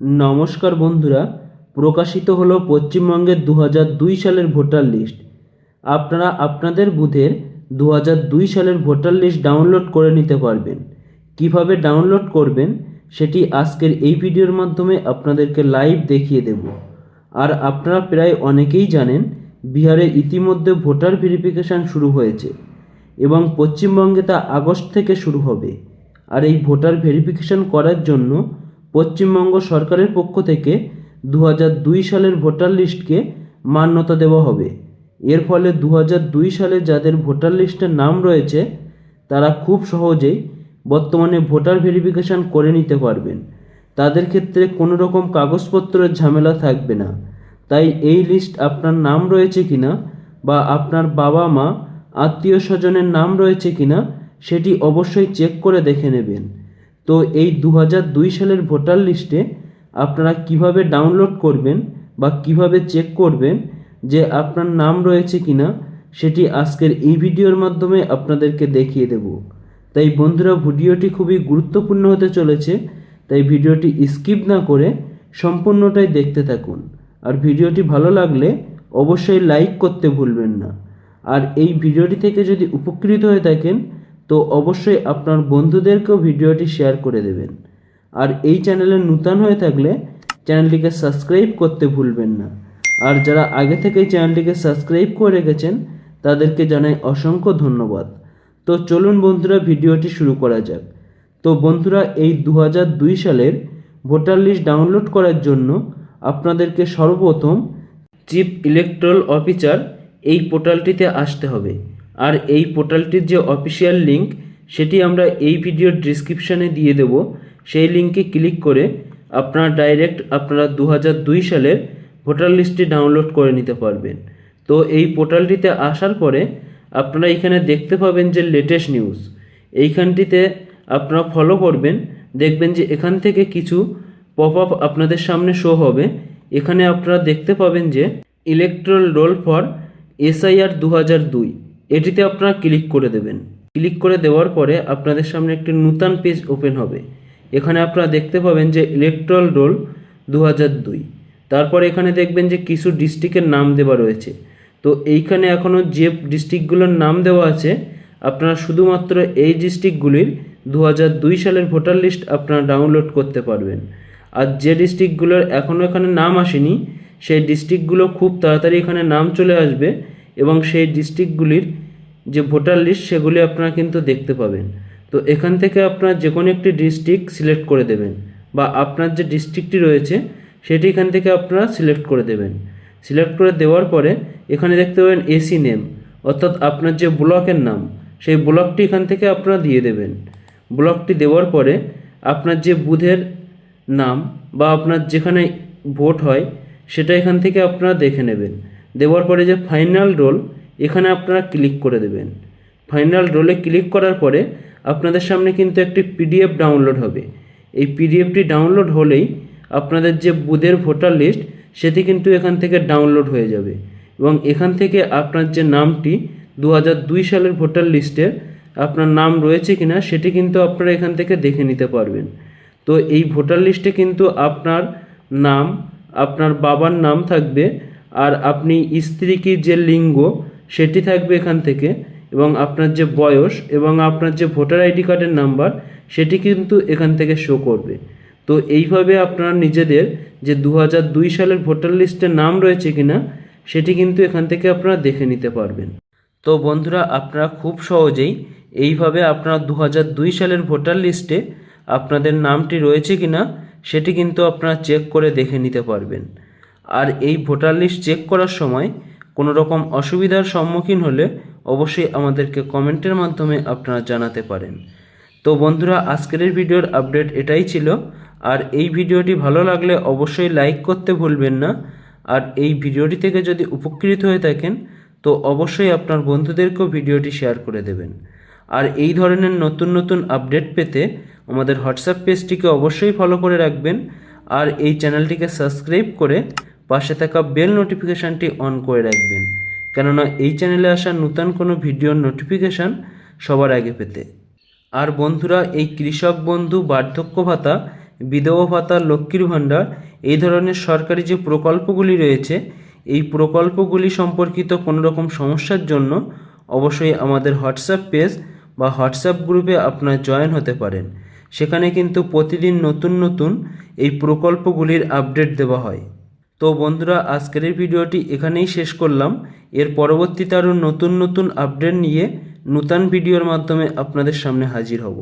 নমস্কার বন্ধুরা, প্রকাশিত হলো পশ্চিমবঙ্গের দু দুই সালের ভোটার লিস্ট। আপনারা আপনাদের বুথের দু দুই সালের ভোটার লিস্ট ডাউনলোড করে নিতে পারবেন। কীভাবে ডাউনলোড করবেন, সেটি আজকের এই ভিডিওর মাধ্যমে আপনাদেরকে লাইভ দেখিয়ে দেব। আর আপনারা প্রায় অনেকেই জানেন, বিহারে ইতিমধ্যে ভোটার ভেরিফিকেশান শুরু হয়েছে এবং পশ্চিমবঙ্গে তা আগস্ট থেকে শুরু হবে। আর এই ভোটার ভেরিফিকেশন করার জন্য পশ্চিমবঙ্গ সরকারের পক্ষ থেকে দু সালের ভোটার লিস্টকে মান্যতা দেওয়া হবে। এর ফলে দু সালে যাদের ভোটার লিস্টের নাম রয়েছে, তারা খুব সহজেই বর্তমানে ভোটার ভেরিফিকেশন করে নিতে পারবেন। তাদের ক্ষেত্রে কোনো রকম কাগজপত্রের ঝামেলা থাকবে না। তাই এই লিস্ট আপনার নাম রয়েছে কিনা বা আপনার বাবা মা, আত্মীয় স্বজনের নাম রয়েছে কিনা, সেটি অবশ্যই চেক করে দেখে নেবেন। তো এই দু সালের ভোটার লিস্টে আপনারা কীভাবে ডাউনলোড করবেন বা কীভাবে চেক করবেন যে আপনার নাম রয়েছে কিনা, সেটি আজকের এই ভিডিওর মাধ্যমে আপনাদেরকে দেখিয়ে দেব। তাই বন্ধুরা, ভিডিওটি খুবই গুরুত্বপূর্ণ হতে চলেছে, তাই ভিডিওটি স্কিপ না করে সম্পূর্ণটাই দেখতে থাকুন। আর ভিডিওটি ভালো লাগলে অবশ্যই লাইক করতে ভুলবেন না। আর এই ভিডিওটি থেকে যদি উপকৃত হয়ে থাকেন তো অবশ্যই আপনার বন্ধুদেরকেও ভিডিওটি শেয়ার করে দেবেন। আর এই চ্যানেলে নূতন হয়ে থাকলে চ্যানেলটিকে সাবস্ক্রাইব করতে ভুলবেন না। আর যারা আগে থেকেই চ্যানেলটিকে সাবস্ক্রাইব করে রেখেছেন, তাদেরকে জানাই অসংখ্য ধন্যবাদ। তো চলুন বন্ধুরা, ভিডিওটি শুরু করা যাক। তো বন্ধুরা, এই দু সালের ভোটার লিস্ট ডাউনলোড করার জন্য আপনাদেরকে সর্বপ্রথম চিফ ইলেকট্রাল অফিসার এই পোর্টালটিতে আসতে হবে। আর এই পোর্টালটির যে অফিসিয়াল লিংক, সেটি আমরা এই ভিডিওর ডিসক্রিপশানে দিয়ে দেব। সেই লিঙ্কে ক্লিক করে আপনারা ডাইরেক্ট আপনারা দু সালের ভোটার লিস্টটি ডাউনলোড করে নিতে পারবেন। তো এই পোর্টালটিতে আসার পরে আপনারা এখানে দেখতে পাবেন যে লেটেস্ট নিউজ। এইখানটিতে আপনারা ফলো করবেন, দেখবেন যে এখান থেকে কিছু পপ আপ আপনাদের সামনে শো হবে। এখানে আপনারা দেখতে পাবেন যে ইলেকট্রাল রোল ফর এসআইআর দু হাজার দুই। এটিতে আপনারা ক্লিক করে দেবেন। ক্লিক করে দেওয়ার পরে আপনাদের সামনে একটি নূতন পেজ ওপেন হবে। এখানে আপনারা দেখতে পাবেন যে ইলেকট্রাল রোল দু তারপর এখানে দেখবেন যে কিছু ডিস্ট্রিক্টের নাম দেওয়া রয়েছে। তো এইখানে এখনও যে ডিস্ট্রিক্টগুলোর নাম দেওয়া আছে, আপনারা শুধুমাত্র এই ডিস্ট্রিক্টগুলির দু দুই সালের ভোটার লিস্ট আপনারা ডাউনলোড করতে পারবেন। আর যে ডিস্ট্রিক্টগুলোর এখনও এখানে নাম আসেনি, সেই ডিস্ট্রিক্টগুলো খুব তাড়াতাড়ি এখানে নাম চলে আসবে। এবং সেই ডিস্ট্রিক্টগুলির যে ভোটার লিস্ট সেগুলি আপনারা কিন্তু দেখতে পাবেন। তো এখান থেকে আপনারা যে কোনো একটি ডিস্ট্রিক্ট সিলেক্ট করে দেবেন বা আপনার যে ডিস্ট্রিক্টটি রয়েছে, সেটি এখান থেকে আপনারা সিলেক্ট করে দেবেন। সিলেক্ট করে দেওয়ার পরে এখানে দেখতে পাবেন এসি নেম অর্থাৎ আপনার যে ব্লকের নাম, সেই ব্লকটি এখান থেকে আপনারা দিয়ে দেবেন। ব্লকটি দেওয়ার পরে আপনার যে বুথের নাম বা আপনার যেখানে ভোট হয়, সেটা এখান থেকে আপনারা দেখে নেবেন। দেওয়ার পরে যে ফাইনাল রোল এখানে আপনারা ক্লিক করে দেবেন। ফাইনাল রোলে ক্লিক করার পরে আপনাদের সামনে কিন্তু একটি পিডিএফ ডাউনলোড হবে। এই পিডিএফটি ডাউনলোড হলেই আপনাদের যে বুথের ভোটার লিস্ট সেটি কিন্তু এখান থেকে ডাউনলোড হয়ে যাবে। এবং এখান থেকে আপনার যে নামটি দু সালের ভোটার লিস্টে আপনার নাম রয়েছে কিনা, সেটি কিন্তু আপনারা এখান থেকে দেখে নিতে পারবেন। তো এই ভোটার লিস্টে কিন্তু আপনার নাম, আপনার বাবার নাম থাকবে আর আপনি স্ত্রী কি যে লিঙ্গ, সেটি থাকবে এখান থেকে, এবং আপনার যে বয়স এবং আপনার যে ভোটার আইডি কার্ডের নাম্বার, সেটি কিন্তু এখান থেকে শো করবে। তো এইভাবে আপনারা নিজেদের যে দু সালের ভোটার লিস্টের নাম রয়েছে কিনা, সেটি কিন্তু এখান থেকে আপনারা দেখে নিতে পারবেন। তো বন্ধুরা, আপনারা খুব সহজেই এইভাবে আপনারা দু সালের ভোটার লিস্টে আপনাদের নামটি রয়েছে কিনা, সেটি কিন্তু আপনারা চেক করে দেখে নিতে পারবেন। আর এই ভোটার লিস্ট চেক করার সময় কোনো রকম অসুবিধার সম্মুখীন হলে অবশ্যই আমাদেরকে কমেন্টের মাধ্যমে আপনারা জানাতে পারেন। তো বন্ধুরা, আজকের ভিডিওর আপডেট এটাই ছিল। আর এই ভিডিওটি ভালো লাগলে অবশ্যই লাইক করতে ভুলবেন না। আর এই ভিডিওটি থেকে যদি উপকৃত হয়ে থাকেন, তো অবশ্যই আপনার বন্ধুদেরকেও ভিডিওটি শেয়ার করে দেবেন। আর এই ধরনের নতুন নতুন আপডেট পেতে আমাদের হোয়াটসঅ্যাপ পেজটিকে অবশ্যই ফলো করে রাখবেন। আর এই চ্যানেলটিকে সাবস্ক্রাইব করে পাশে থাকা বেল নোটিফিকেশানটি অন করে রাখবেন। কেননা এই চ্যানেলে আসা নতুন কোনো ভিডিওর নোটিফিকেশান সবার আগে পেতে। আর বন্ধুরা, এই কৃষক বন্ধু, বার্ধক্য ভাতা, বিধবা ভাতা, লক্ষ্মীর ভাণ্ডার, এই ধরনের সরকারি যে প্রকল্পগুলি রয়েছে, এই প্রকল্পগুলি সম্পর্কিত কোনো রকম সমস্যার জন্য অবশ্যই আমাদের হোয়াটসঅ্যাপ পেজ বা হোয়াটসঅ্যাপ গ্রুপে আপনার জয়েন হতে পারেন। সেখানে কিন্তু প্রতিদিন নতুন নতুন এই প্রকল্পগুলির আপডেট দেওয়া হয়। তো বন্ধুরা, আজকের এই ভিডিওটি এখানেই শেষ করলাম। এর পরবর্তীতে আরও নতুন নতুন আপডেট নিয়ে নূতন ভিডিওর মাধ্যমে আপনাদের সামনে হাজির হব।